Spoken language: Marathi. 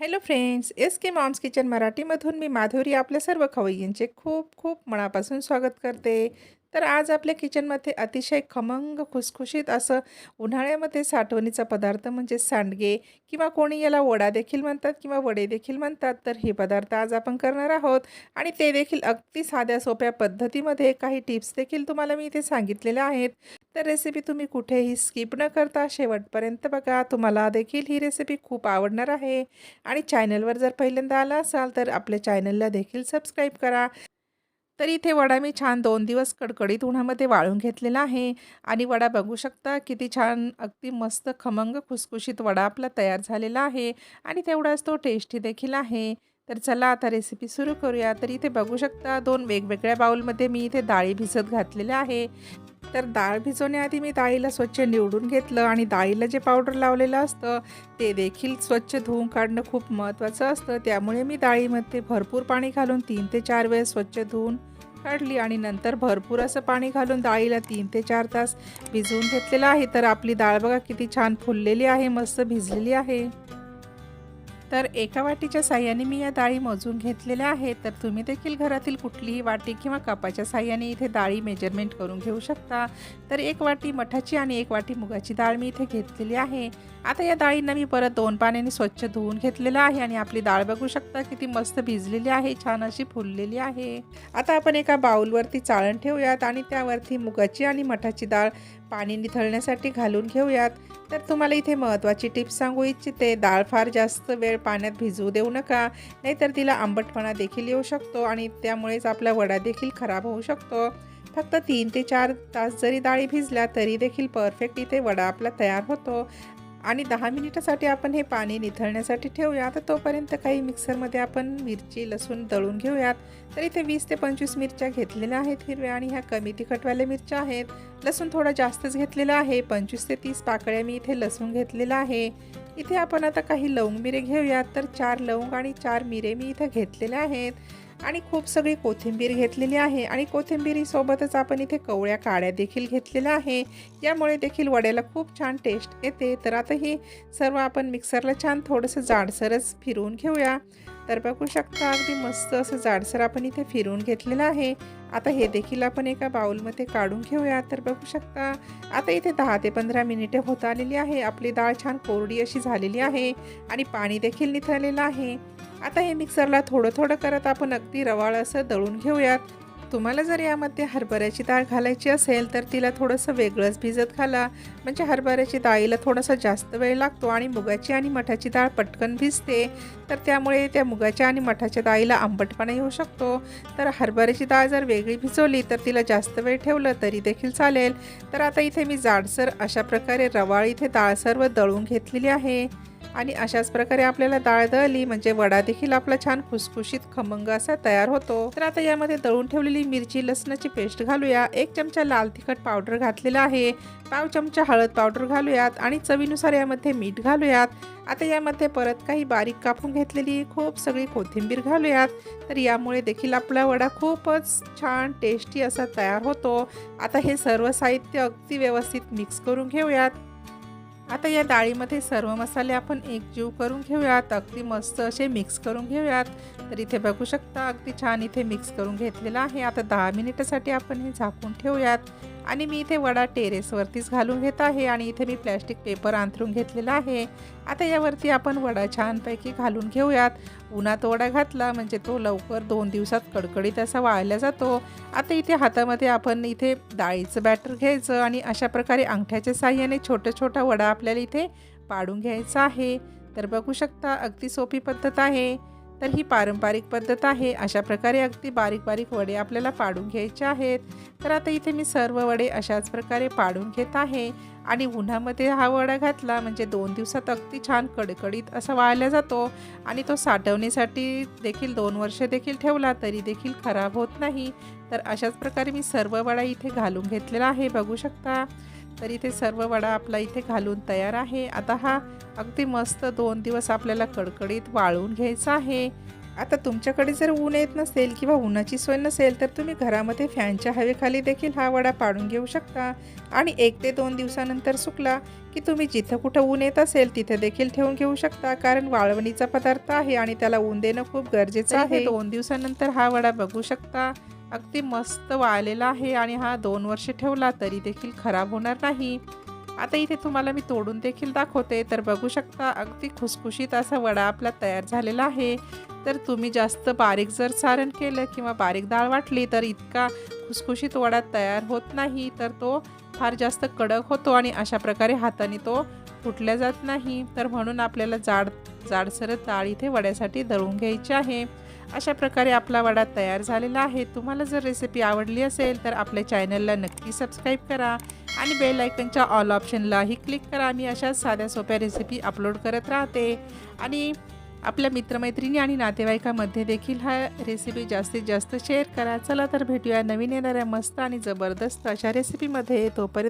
Hello friends S K mom's kitchen मराठीमधून मी माधुरी आपल्या सर्व खवय्यांचे खूप खूप मनापासून स्वागत करते. तर आज आपल्या किचनमध्ये अतिशय खमंग खुसखुशीत असं उन्हाळ्यामध्ये साठवणीचा पदार्थ म्हणजे सांडगे किंवा कोणी याला वडा देखील म्हणतात किंवा वडे देखील म्हणतात तर हे पदार्थ आज आपण करणार आहोत. आणि ते देखील अगदी साध्या सोप्या पद्धतीमध्ये काही टिप्स देखील तुम्हाला मी इथे सांगितलेल्या आहेत. तर रेसिपी तुम्ही कुठेही स्किप न करता शेवटपर्यंत बघा. तुम्हाला देखील ही रेसिपी खूप आवडणार आहे. आणि चॅनलवर जर पहिल्यांदा आला असाल तर आपल्या चॅनलला देखील सबस्क्राईब करा. तर इथे वडा मी छान दोन दिवस कडकडीत उन्हामध्ये वाळून घेतलेला आहे. आणि वडा बघू शकता किती छान अगदी मस्त खमंग खुसखुशीत वडा आपला तयार झालेला आहे. आणि तेवढाच तो टेस्टी देखील आहे. तर चला आता रेसिपी सुरू करूया. तर इथे बघू शकता दोन वेगवेगळ्या बाऊलमध्ये मी इथे डाळी भिजत घातलेल्या आहे. तर डाळ भिजवण्याआधी मी डाळीला स्वच्छ निवडून घेतलं आणि डाळीला जे पावडर लावलेलं असतं ते देखील स्वच्छ धुवून काढणं खूप महत्त्वाचं असतं. त्यामुळे मी डाळीमध्ये भरपूर पाणी घालून तीन ते चार वेळेस स्वच्छ धुवून काढली आणि नंतर भरपूर असं पाणी घालून डाळीला तीन ते चार तास भिजवून घेतलेलं आहे. तर आपली डाळ बघा किती छान फुललेली आहे मस्त भिजलेली आहे. तर एका वाटीच्या साह्याने मी या डाळी मोजून घेतलेल्या आहेत. तर तुम्ही देखील घरातील कुठलीही वाटी किंवा कपाच्या साह्याने इथे डाळी मेजरमेंट करून घेऊ शकता. तर एक वाटी मठाची आणि एक वाटी मुगाची डाळ मी इथे घेतलेली आहे. आता या डाळींना मी परत दोन पाण्याने स्वच्छ धुवून घेतलेलं आहे आणि आपली डाळ बघू शकता किती मस्त भिजलेली आहे छान अशी फुललेली आहे. आता आपण एका बाऊलवरती चाळण ठेवूयात आणि त्यावरती मुगाची आणि मठाची डाळ पाणी निथळण्यासाठी घालून घेऊयात. तर तुम्हाला इथे महत्त्वाची टिप्स सांगू इच्छिते. डाळ फार जास्त वेळ पाण्यात भिजवू देऊ नका. नाहीतर तिला आंबटपणा देखील येऊ शकतो आणि त्यामुळेच आपला वडा देखील खराब होऊ शकतो. फक्त तीन ते चार तास जरी डाळी भिजल्या तरी देखील परफेक्ट इथे वडा आपला तयार होतो. आणि दहा मिनिटासाठी आपण हे पाणी निथळण्यासाठी ठेवूया तर तोपर्यंत काही मिक्सरमध्ये आपण मिरची लसूण दळून घेऊयात. तर इथे वीस ते पंचवीस मिरच्या घेतलेल्या आहेत हिरव्या आणि ह्या कमी तिखटवाल्या मिरच्या आहेत. लसूण थोडा जास्तच घेतलेला आहे. पंचवीस ते तीस पाकळ्या मी इथे लसूण घेतलेला आहे. इथे आपण आता काही लवंग मिरे घेऊयात. तर चार लवंग आणि चार मिरे मी इथे घेतलेल्या आहेत. आणि खूप सगळी कोथिंबीर घेतलेली आहे. आणि कोथिंबीरीसोबतच आपण इथे कवळ्या काड्या देखील घेतलेल्या आहे. यामुळे देखील वड्याला खूप छान टेस्ट येते. तर आता ही सर्व आपण मिक्सरला छान थोडंसं जाडसरच फिरवून घेऊया. तर बघू शकता अगदी मस्त असं जाडसर आपण इथे फिरून घेतलेलं आहे. आता हे देखील आपण एका बाउलमध्ये काढून घेऊया तर बघू शकता आता इथे दहा ते पंधरा मिनिटे होत आलेली आहे. आपली डाळ छान कोरडी अशी झालेली आहे आणि पाणी देखील निथळलेलं आहे. आता हे मिक्सरला थोडं थोडं करत आपण अगदी रवाळ असं दळून घेऊयात. तुम्हाला जर यामध्ये हरभऱ्याची डाळ घालायची असेल तर तिला थोडंसं वेगळंच भिजत घाला. म्हणजे हरभऱ्याची डाळीला थोडासा जास्त वेळ लागतो आणि मुगाची आणि मठाची डाळ पटकन भिजते. तर त्यामुळे त्या मुगाच्या आणि मठाच्या डाळीला आंबटपणा येऊ शकतो. तर हरभऱ्याची डाळ जर वेगळी भिजवली तर तिला जास्त वेळ ठेवलं तरी देखील चालेल. तर आता इथे मी जाडसर अशा प्रकारे रवाळ इथे डाळ सर्व दळून घेतलेली आहे. आणि अशाच प्रकारे आपल्याला डाळ दळली म्हणजे वडा देखील आपला छान खुसखुशीत खमंग असा तयार होतो. तर आता यामध्ये दळून ठेवलेली मिरची लसणाची पेस्ट घालूया. एक चमचा लाल तिखट पावडर घातलेला आहे. पाव चमचा हळद पावडर घालूयात आणि चवीनुसार यामध्ये मीठ घालूयात. आता यामध्ये परत काही बारीक कापून घेतलेली खूप सगळी कोथिंबीर घालूयात. तर यामुळे देखील आपला वडा खूपच छान टेस्टी असा तयार होतो. आता हे सर्व साहित्य अगदी व्यवस्थित मिक्स करून घेऊयात. आता या डाळीमध्ये सर्व मसाले आपण एकजीव करून घेऊयात. अगदी मस्त असे मिक्स करून घेऊयात. तर इथे बघू शकता अगदी छान इथे मिक्स करून घेतलेलं आहे. आता दहा मिनिटासाठी आपण हे झाकून ठेवूयात. आणि मी इथे वडा टेरेसवरतीच घालून घेत आहे आणि इथे मी प्लॅस्टिक पेपर अंथरून घेतलेला आहे. आता यावरती आपण वडा छानपैकी घालून घेऊयात. उन्हात वडा घातला म्हणजे तो लवकर दोन दिवसात कडकडीत असा वाळला जातो. आता इथे हातामध्ये आपण इथे डाळीचं बॅटर घ्यायचं आणि अशा प्रकारे अंगठ्याच्या साह्याने छोटा छोटा वडा आपल्याला इथे पाडून घ्यायचा आहे. तर बघू शकता अगदी सोपी पद्धत आहे. तर ही पारंपरिक पद्धत आहे. अशा प्रकारे अगदी बारीक बारीक वडे आपल्याला पाडून घ्यायचे आहेत. तर आता इथे मी सर्व वडे अशाच प्रकारे पाडून घेत आहे. आणि उन्हामध्ये हा वडा घातला म्हणजे दोन दिवसात अगदी छान कडकडीत असा वाळला जातो. आणि तो साठवणीसाठी देखील दोन वर्ष देखील ठेवला तरी देखील खराब होत नाही. तर अशाच प्रकारे मी सर्व वडा इथे घालून घेतलेला आहे. बघू शकता. तर इथे सर्व वडा आपला इथे घालून तयार आहे. आता हा अगदी मस्त दोन दिवस आपल्याला कडकडीत वाळून घ्यायचा आहे. आता तुमच्याकडे जर ऊन येत नसेल किंवा उन्हाची सोय नसेल तर तुम्ही घरामध्ये फॅनच्या हवेखाली देखील हा वडा पाडून घेऊ शकता. आणि एक ते दोन दिवसानंतर सुकला की तुम्ही जिथं कुठं ऊन येत असेल तिथे देखील ठेवून घेऊ शकता. कारण वाळवणीचा पदार्थ आहे आणि त्याला ऊन देणं खूप गरजेचं आहे. दोन दिवसानंतर हा वडा बघू शकता. अगदी मस्त वाळलेला आहे आणि हा दोन वर्ष ठेवला तरी देखील खराब होणार नाही. आता इथे तुम्हाला मी तोडून देखील दाखवते. तर बघू शकता अगदी खुसखुशीत असा वडा आपला तयार झालेला आहे. तर तुम्ही जास्त बारीक जर सारण केलं किंवा बारीक डाळ वाटली तर इतका खुसखुशीत वडा तयार होत नाही. तर तो फार जास्त कडक होतो आणि अशा प्रकारे हाताने तो फुटल्या जात नाही. तर म्हणून आपल्याला जाड जाडसरं डाळ इथे वड्यासाठी दळून घ्यायची आहे. अशा प्रकारे आपला वडा तयार झालेला आहे. तुम्हाला जर रेसिपी आवडली असेल तर आपल्या चॅनलला नक्की सबस्क्राईब करा आणि बेल आयकनच्या ऑल ऑप्शनलाही क्लिक करा. मी अशाच साध्या सोप्या रेसिपी अपलोड करत राहते. आणि आपल्या मित्रमैत्रिणी आणि नातेवाईकामध्ये देखील हा रेसिपी जास्तीत जास्त शेअर करा. चला तर भेटूया नवीन येणाऱ्या मस्त आणि जबरदस्त अशा रेसिपीमध्ये तोपर्यंत